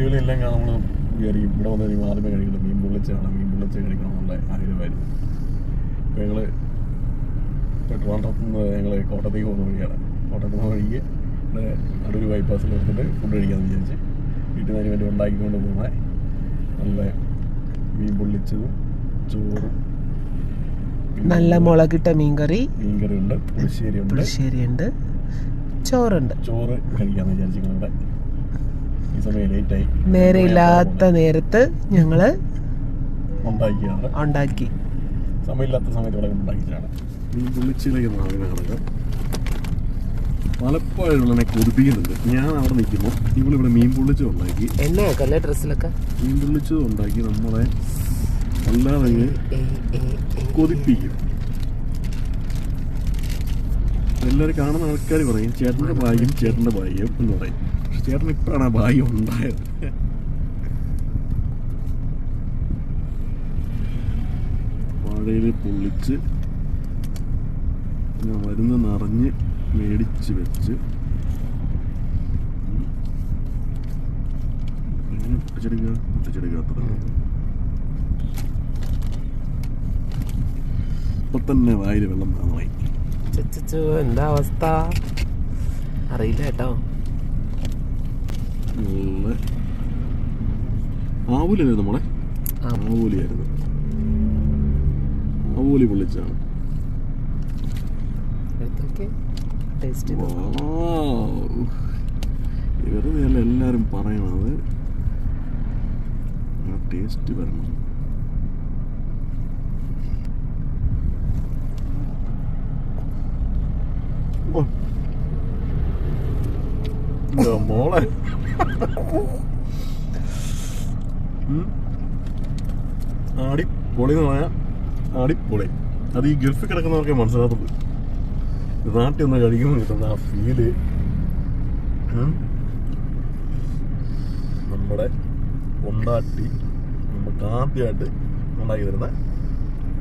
വീഡിയോയിലെല്ലാം നമ്മൾ കയറി ഇവിടെ വന്ന് കഴിയുമ്പോൾ ആദ്യമേ കഴിക്കണം മീൻ പൊള്ളിച്ചാണ് മീൻ പൊള്ളിച്ച കഴിക്കണം എന്നുള്ള ആഗ്രഹമായിരുന്നു. അപ്പോൾ ഞങ്ങൾ ട്രിവാൻഡ്രത്ത് നിന്ന് ഞങ്ങൾ കോട്ടയത്തേക്ക് പോകുന്ന വഴിയാണ്. കോട്ടയത്ത് പോകുന്ന വഴിക്ക് ഇവിടെ അടൂർ ബൈപ്പാസിൽ എടുത്തിട്ട് ഫുഡ് കഴിക്കാമെന്ന് വിചാരിച്ച് വീട്ടിൽ നിന്ന് വേണ്ടി ഉണ്ടാക്കിക്കൊണ്ട് പോകുന്ന. നല്ല മീൻ പൊള്ളിച്ചതും ചോറും നല്ല മുളകിട്ട മീൻകറി. മീൻകറി ഉണ്ട് പുളിശ്ശേരി ഉണ്ട്. പുളിശ്ശേരിയുണ്ട് ചോറുണ്ട്. ചോറ് കഴിക്കാമെന്ന് വിചാരിച്ചു ഞങ്ങളുടെ ഈ സമയം ലേറ്റായി നേരെ നേരത്ത് ഞങ്ങൾ ഉണ്ടാക്കി. സമയമില്ലാത്ത സമയത്ത് ഇവിടെ ഉണ്ടാക്കിയതാണ് മീൻ പൊള്ളിച്ചിലേക്ക് മാവിനെ കിടക്കാം പലപ്പോഴും എന്നെ കൊതിപ്പിക്കുന്നുണ്ട് ഞാൻ അവിടെ നിൽക്കുമ്പോൾ ഇവളിവിടെ മീൻ പൊള്ളിച്ചത് ഉണ്ടാക്കി. എന്നെയൊക്കെ ഡ്രസ്സിലൊക്കെ? മീൻ പൊള്ളിച്ചത് ഉണ്ടാക്കി നമ്മളെ അല്ലാതെ കൊതിപ്പിക്കും. എല്ലാവരും കാണുന്ന ആൾക്കാർ പറയും ചേട്ടന്റെ ഭാഗ്യം ചേട്ടന്റെ ഭാഗ്യം എന്ന് പറയും. ചേട്ടൻ ഇപ്പോഴാണ് ആ ഭാഗ്യം ഉണ്ടായത്. വാഴയിൽ പൊള്ളിച്ച് പിന്നെ മരുന്ന് നിറഞ്ഞ് മേടിച്ച് വെച്ച്. എങ്ങനെ പൊട്ടിച്ചെടുക്കുക അത്ര ഇപ്പൊ തന്നെ വായിൽ വെള്ളം നന്നായി എന്താ അവസ്ഥ? അറിയില്ല കേട്ടോ. നല്ല ആവൂലല്ലേ നമ്മളെ ആ. ആവൂലിയായിരുന്നു ആവൂലി പൊള്ളിച്ചാണ് വെറുതെ അല്ല എല്ലാരും പറയണത്? ആ ടേസ്റ്റ് വരണം. ഓ. മോളെ ഉം. ആടിപ്പൊളി എന്ന് പറഞ്ഞാൽ ആടിപ്പൊളി അത് ഈ ഗൾഫിൽ കിടക്കുന്നവർക്കേ മനസ്സിലാകത്തുള്ളൂ. നാട്ടിൽ ഒന്ന് കഴിക്കുമ്പോൾ കിട്ടുന്ന ആ ഫീൽ നമ്മുടെ കൊണ്ടാട്ടി നമുക്ക് ആദ്യമായിട്ട് ഉണ്ടാക്കി തരുന്ന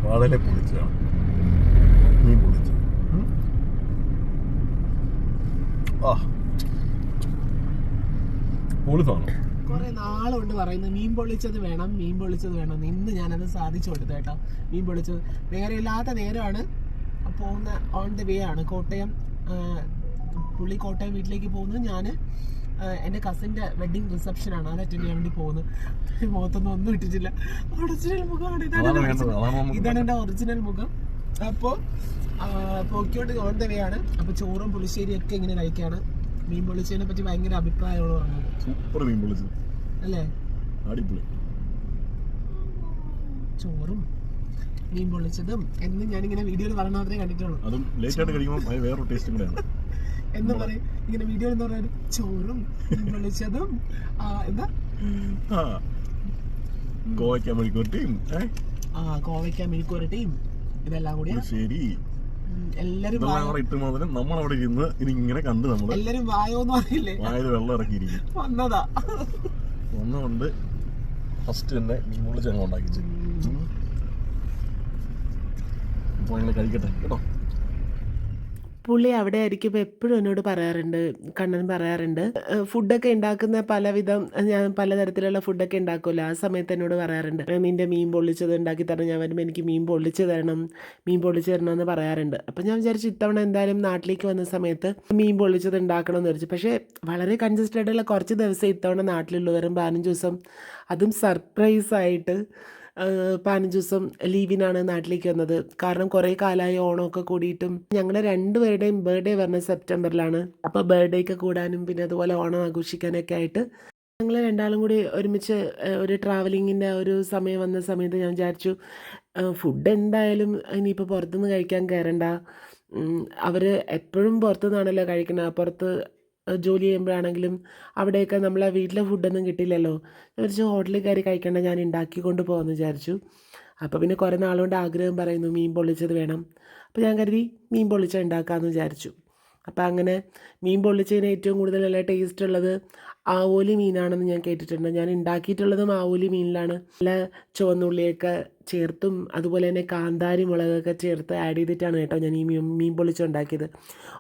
വളരെ പൊളിച്ചതാണ് മീൻ പൊളിച്ചത്. ആ. പൊളി സാധനം കുറെ നാളുകൊണ്ട് പറയുന്നത് മീൻ പൊള്ളിച്ചത് വേണം മീൻ പൊള്ളിച്ചത് വേണം. ഇന്ന് ഞാനത് സാധിച്ചു കൊടുത്തു കേട്ടോ. മീൻ പൊള്ളിച്ചത് നേരമില്ലാത്ത നേരമാണ് പോകുന്ന ഓൺ ദ വേ ആണ്. കോട്ടയം പുള്ളി കോട്ടയം വീട്ടിലേക്ക് പോകുന്നത് ഞാൻ എന്റെ കസിന്റെ വെഡിങ് റിസപ്ഷൻ ആണ്. അത് അറ്റൻഡ് ചെയ്യാൻ വേണ്ടി പോകുന്നത് മുഖത്തൊന്നും ഒന്നും ഇട്ടിട്ടില്ല. ഒറിജിനൽ മുഖമാണ്. ഇതാണ് ഇതാണ് എന്റെ ഒറിജിനൽ മുഖം. അപ്പോൾ പോയിക്കോട്ട് ഓൺ ദ വേ ആണ്. അപ്പോൾ ചോറും പുളിശ്ശേരിയൊക്കെ ഇങ്ങനെ കഴിക്കുകയാണ് മീൻ പൊളിച്ചതിനെ പറ്റി ഭയങ്കര അഭിപ്രായമാണ് പറഞ്ഞത് സൂപ്പർ മീൻ പൊളിച്ചത് അല്ലേ? അടിപൊളി. ചോറും മീൻ എന്ന് എന്നും ഞാനിങ്ങനെ വീഡിയോയിൽ പറഞ്ഞ മാത്രമേ കണ്ടിട്ടുള്ളൂ. അതും ലേറ്റ് ആയിട്ട് കഴിക്കുമ്പോൾ വേറെ വേറൊരു ടേസ്റ്റ് കൂടെയാണ്. എന്ന് പറയും. ഇങ്ങനെ വീഡിയോ എന്ന് പറഞ്ഞാൽ ചോറും മീൻ പൊളിച്ചതും എന്താ? കോവയ്ക്ക മെഴുക്കുരട്ടിയും ആ കോവയ്ക്ക മെഴുക്കുരട്ടിയും ഇതെല്ലാം കൂടിയാ. ശരി. എല്ലാരും ഇട്ട് മുതലും നമ്മളവിടെ ഇരുന്ന് ഇനി ഇങ്ങനെ കണ്ട് നമ്മൾ എല്ലാരും വായോന്ന് പറയില്ലേ വായത് വെള്ളം ഇറക്കിയിരിക്കും. വന്നതാ. വന്നുകൊണ്ട് ഫസ്റ്റ് തന്നെ മീൻ ഞങ്ങൾ അപ്പൊ അങ്ങനെ കഴിക്കട്ടെ കേട്ടോ? പുള്ളി അവിടെ ആയിരിക്കുമ്പോൾ എപ്പോഴും എന്നോട് പറയാറുണ്ട് കണ്ണൻ പറയാറുണ്ട് "ഏഹ് ഫുഡൊക്കെ ഉണ്ടാക്കുന്ന പലവിധം ഞാൻ പലതരത്തിലുള്ള ഫുഡൊക്കെ ഉണ്ടാക്കുമല്ലോ ആ സമയത്ത് എന്നോട് പറയാറുണ്ട് "ഏഹ് നിന്റെ മീൻ പൊള്ളിച്ചത് ഉണ്ടാക്കി തരണം ഞാൻ വരുമ്പോൾ എനിക്ക് മീൻ പൊള്ളിച്ച് തരണം മീൻ പൊള്ളിച്ച് തരണം എന്ന് പറയാറുണ്ട്. അപ്പം ഞാൻ വിചാരിച്ചു ഇത്തവണ എന്തായാലും നാട്ടിലേക്ക് വന്ന സമയത്ത് മീൻ പൊള്ളിച്ചത് ഉണ്ടാക്കണം എന്ന് വിചാരിച്ചു. പക്ഷേ വളരെ കൺജസ്റ്റഡ് കുറച്ച് ദിവസം ഇത്തവണ നാട്ടിലുള്ളവരും പതിനഞ്ച് ദിവസം അതും സർപ്രൈസ് ആയിട്ട് ഏഹ് പതിനഞ്ച് ദിവസം ലീവിനാണ് നാട്ടിലേക്ക് വന്നത്. കാരണം കുറേ കാലമായി ഓണമൊക്കെ കൂടിയിട്ടും ഞങ്ങളുടെ രണ്ടുപേരുടെയും ബർത്ത്ഡേ വരുന്നത് സെപ്റ്റംബറിലാണ്. അപ്പോൾ ബർത്ത്ഡേ ഒക്കെ കൂടാനും പിന്നെ അതുപോലെ ഓണം ആഘോഷിക്കാനൊക്കെ ആയിട്ട് ഞങ്ങൾ രണ്ടാളും കൂടി ഒരുമിച്ച് ഒരു ട്രാവലിങ്ങിന്റെ ഒരു സമയം വന്ന സമയത്ത് ഞാൻ വിചാരിച്ചു ഫുഡ് എന്തായാലും ഇനിയിപ്പോൾ പുറത്തുനിന്ന് കഴിക്കാൻ കയറണ്ട അവർ എപ്പോഴും പുറത്തുനിന്നാണല്ലോ കഴിക്കുന്നത് പുറത്ത് ജോലി ചെയ്യുമ്പോഴാണെങ്കിലും അവിടെയൊക്കെ നമ്മളെ വീട്ടിലെ ഫുഡൊന്നും കിട്ടില്ലല്ലോ. ഞാൻ വിചാരിച്ചു ഹോട്ടലിൽ കയറി കഴിക്കേണ്ട ഞാൻ ഉണ്ടാക്കിക്കൊണ്ട് പോകാമെന്ന് വിചാരിച്ചു. അപ്പോൾ പിന്നെ കുറേ നാളുകൊണ്ട് ആഗ്രഹം പറയുന്നു മീൻ പൊള്ളിച്ചത് വേണം. അപ്പോൾ ഞാൻ കരുതി മീൻ പൊള്ളിച്ച ഉണ്ടാക്കാമെന്ന് വിചാരിച്ചു. അപ്പോൾ അങ്ങനെ മീൻ പൊള്ളിച്ചതിന് ഏറ്റവും കൂടുതൽ നല്ല ടേസ്റ്റ് ഉള്ളത് ആവോലി മീനാണെന്ന് ഞാൻ കേട്ടിട്ടുണ്ട്. ഞാൻ ഉണ്ടാക്കിയിട്ടുള്ളതും ആവോലി മീനിലാണ്. നല്ല ചുവന്നുള്ളിയൊക്കെ ചേർത്തും അതുപോലെ തന്നെ കാന്താരി മുളകൊക്കെ ചേർത്ത് ആഡ് ചെയ്തിട്ടാണ് കേട്ടോ ഞാൻ ഈ മീൻ മീൻ പൊളിച്ചുണ്ടാക്കിയത്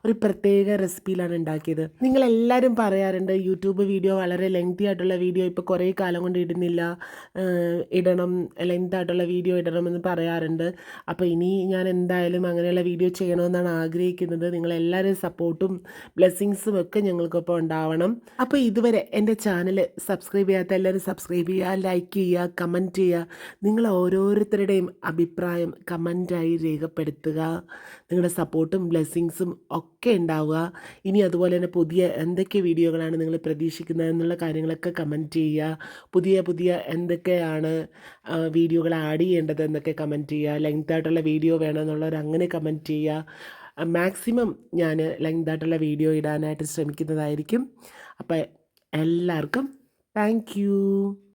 ഒരു പ്രത്യേക റെസിപ്പിയിലാണ് ഉണ്ടാക്കിയത്. നിങ്ങളെല്ലാവരും പറയാറുണ്ട് യൂട്യൂബ് വീഡിയോ വളരെ ലെങ്തി ആയിട്ടുള്ള വീഡിയോ ഇപ്പോൾ കുറേ കാലം കൊണ്ട് ഇടുന്നില്ല ഇടണം ലെങ്ത് ആയിട്ടുള്ള വീഡിയോ ഇടണമെന്ന് പറയാറുണ്ട്. അപ്പോൾ ഇനി ഞാൻ എന്തായാലും അങ്ങനെയുള്ള വീഡിയോ ചെയ്യണമെന്നാണ് ആഗ്രഹിക്കുന്നത്. നിങ്ങളെല്ലാവരും സപ്പോർട്ടും ബ്ലെസ്സിങ്സും ഒക്കെ ഞങ്ങൾക്കൊപ്പം ഉണ്ടാവണം. അപ്പോൾ ഇതുവരെ എന്റെ ചാനൽ സബ്സ്ക്രൈബ് ചെയ്യാത്ത എല്ലാവരും സബ്സ്ക്രൈബ് ചെയ്യുക ലൈക്ക് ചെയ്യുക കമന്റ് ചെയ്യുക. നിങ്ങൾ ഓരോരുത്തരുടെയും അഭിപ്രായം കമന്റായി രേഖപ്പെടുത്തുക. നിങ്ങളുടെ സപ്പോർട്ടും ബ്ലെസ്സിങ്സും ഒക്കെ ഉണ്ടാവുക. ഇനി അതുപോലെ തന്നെ പുതിയ എന്തൊക്കെ വീഡിയോകളാണ് നിങ്ങൾ പ്രതീക്ഷിക്കുന്നത് എന്നുള്ള കാര്യങ്ങളൊക്കെ കമന്റ് ചെയ്യുക. പുതിയ പുതിയ എന്തൊക്കെയാണ് വീഡിയോകൾ ആഡ് ചെയ്യേണ്ടത് എന്നൊക്കെ കമന്റ് ചെയ്യുക. ലെങ്ത് ആയിട്ടുള്ള വീഡിയോ വേണമെന്നുള്ളവർ അങ്ങനെ കമന്റ് ചെയ്യുക. മാക്സിമം ഞാൻ ലെങ്ത് ആയിട്ടുള്ള വീഡിയോ ഇടാനായിട്ട് ശ്രമിക്കുന്നതായിരിക്കും. അപ്പോൾ എല്ലാവർക്കും താങ്ക്